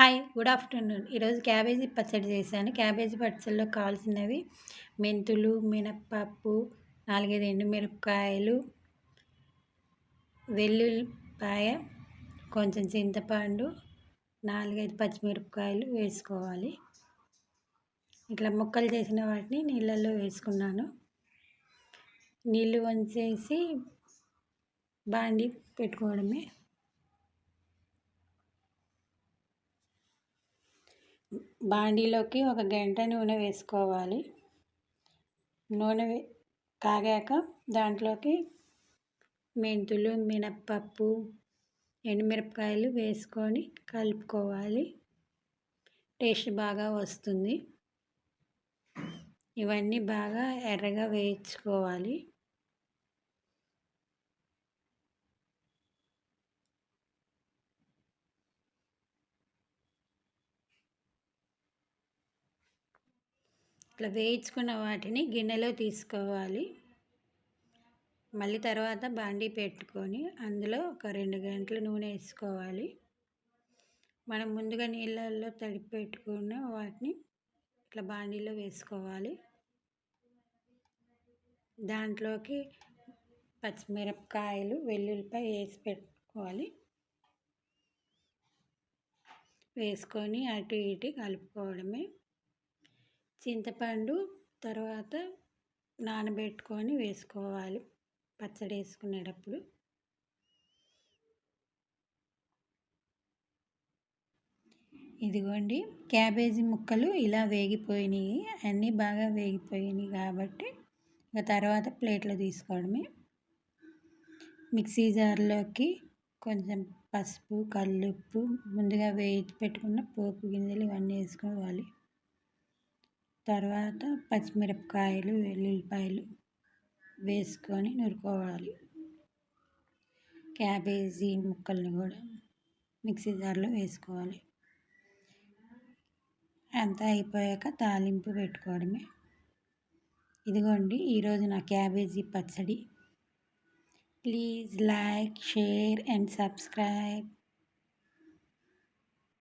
Hi good afternoon. ఈరోజు cabbage పచ్చడి చేశాను. క్యాబేజీ పచ్చడిలో కావాల్సినవి మెంతులు మినప్పప్పు నాలుగైదు ఎండుమిరపకాయలు వెల్లుల్లిపాయ కొంచెం చింతపండు నాలుగైదు పచ్చిమిరపకాయలు వేసుకోవాలి. ఇట్లా ముక్కలు చేసిన వాటిని నీళ్ళల్లో వేసుకున్నాను. నీళ్ళు వంచేసి బాండి పెట్టుకోవడమే. బాండీలోకి ఒక గంట నూనె వేసుకోవాలి. నూనె కాగాక దాంట్లోకి మెంతులు మినప్పప్పు ఎండుమిరపకాయలు వేసుకొని కలుపుకోవాలి. టేస్ట్ బాగా వస్తుంది. ఇవన్నీ బాగా ఎర్రగా వేయించుకోవాలి. ఇట్లా వేయించుకున్న వాటిని గిన్నెలో తీసుకోవాలి. మళ్ళీ తర్వాత బాండీ పెట్టుకొని అందులో ఒక రెండు గంటల నూనె వేసుకోవాలి. మనం ముందుగా నీళ్ళల్లో తడిపి పెట్టుకున్న వాటిని ఇట్లా బాండీలో వేసుకోవాలి. దాంట్లోకి పచ్చిమిరపకాయలు వెల్లుల్లిపాయ వేసి పెట్టుకోవాలి. వేసుకొని అటు ఇటు కలుపుకోవడమే. చింతపండు తర్వాత నానబెట్టుకొని వేసుకోవాలి. పచ్చడి వేసుకునేటప్పుడు. ఇదిగోండి క్యాబేజీ ముక్కలు ఇలా వేగిపోయినాయి. అన్నీ బాగా వేగిపోయినాయి కాబట్టి ఇక తర్వాత ప్లేట్లో తీసుకోవడమే. మిక్సీ జార్లోకి కొంచెం పసుపు కల్లుప్పు ముందుగా వేయించి పెట్టుకున్న పోపు గింజలు ఇవన్నీ వేసుకోవాలి. తర్వాత పచ్చిమిరపకాయలు వెల్లుల్లిపాయలు వేసుకొని నూరుకోవాలి. క్యాబేజీ ముక్కల్ని కూడా మిక్సీ జార్లో వేసుకోవాలి. అంతా అయిపోయాక తాలింపు పెట్టుకోవడమే. ఇదిగోండి ఈరోజు నా క్యాబేజీ పచ్చడి. Please like share and subscribe.